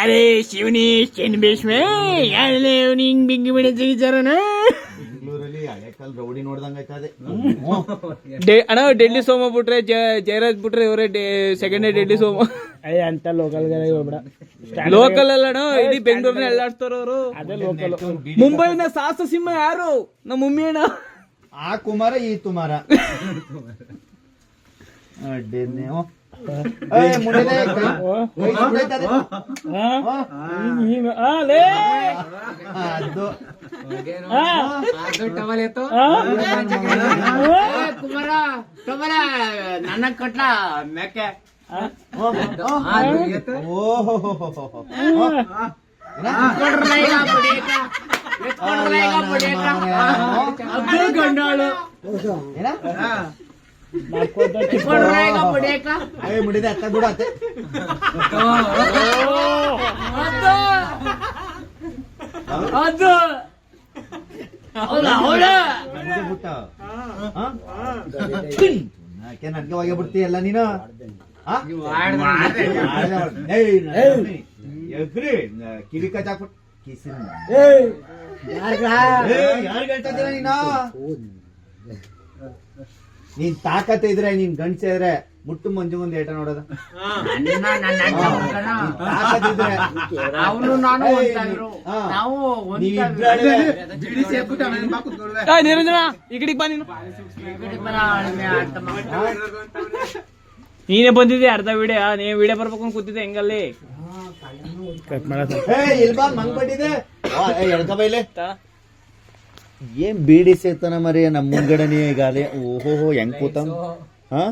ಅರೆ ಶಿವನಿ ಶೇನ್ ಭೀಷ್ಮೆ ಅಲ್ಲೇ ಅವ್ನು ಹಿಂಗ್ ಬಿಗ್ಗಿ ಬಿಡತ್ತೆ ಬೆಂಗಳೂರಲ್ಲಿ ರೌಡಿ ಅಣ್ಣ ಡೆಲ್ಲಿ ಸೋಮ ಬಿಟ್ರೆ ಜಯರಾಜ್ ಬಿಟ್ರೆ ಇವರೇ ಸೆಕೆಂಡ್ ಡೆಲ್ಲಿ ಸೋಮ. ಅಯ್ಯ ಅಂತ ಲೋಕಲ್ ಲೋಕಲ್ ಅಲ್ಲ ಇಡೀ ಬೆಂಗಳೂರಿನ ಎಲ್ಲಾಡ್ತಾರ ಅವರು. ಮುಂಬೈನ ಸಾಹಸ ಸಿಂಹ ಯಾರು? ನಮ್ಮ ಮಮ್ಮಿ ಅಣ್ಣ ಆ ಕುಮಾರ ಈ ತುಮಾರ. ಅಡ್ಡಿ ನೀವು ಏ, ಮುನಿದೆ, ಕೈ- ಕೈ ಸುಡೈತದೆ. ಲೇ! ಆ, ಅದು. ಕುಮಾರ ಕುಮಾರ ನನ್ನ ಕಟ್ಲ ಮೇಕೆ. ಓಹೋ ಏ ಮುಡಿದೆ ಅತ್ತ ಬಿಡು ಅತ್ತೆ. ಅದು. ಅದು. ಹೌದಾ ಹೌದಾ? ಮುಡಿದೆ ಬಿಟ್ಟ. ಆ? ಯಾಕೆ ನನ್ಗೆ ಹೋಗಿ ಬಿಡ್ತೀಯಲ್ಲ ನೀನು? ಎಗ್ರಿ ಕಿವಿ ನೀನು? ನೀನ್ ತಾಕತ್ ಇದ್ರೆ ನೀನ್ ಗಂಡ್ಸ ಇದ್ರೆ ಮುಟ್ಟು ಮಂಜು ಮುಂದೆ ಏಟ ನೋಡೋದು. ನನ್ನ ನನ್ನ ಅಣ್ಣ ಹುಡ್ಗನ. ತಾಕತ್ ಇದ್ರೆ ಅವನು ನಾನು. ನಾವು ನಿರಂಜನ ಈ ಕಡೆಗೆ ಬಾ ನೀನು. ನೀನೇ ಬಂದಿದ್ದೆ ಅರ್ಧ ವಿಡಿಯೋ ನೀ ವಿಡಿಯೋ ಬರ್ಬೇಕು ಅಂತ ಕೂತಿದ್ದೆ ಹೆಂಗಲ್ಲಿ? ಕಟ್ ಬೈಲೆ ಏನ್ ಬೀಡಿ ಸೇತನ ಮರಿಯ ನಮ್ಮ ಮುಂಗಡನೆ ಅದೇ ಓಹೋ ಹೆಂಗ್ ಕೂತ? ಹಾ?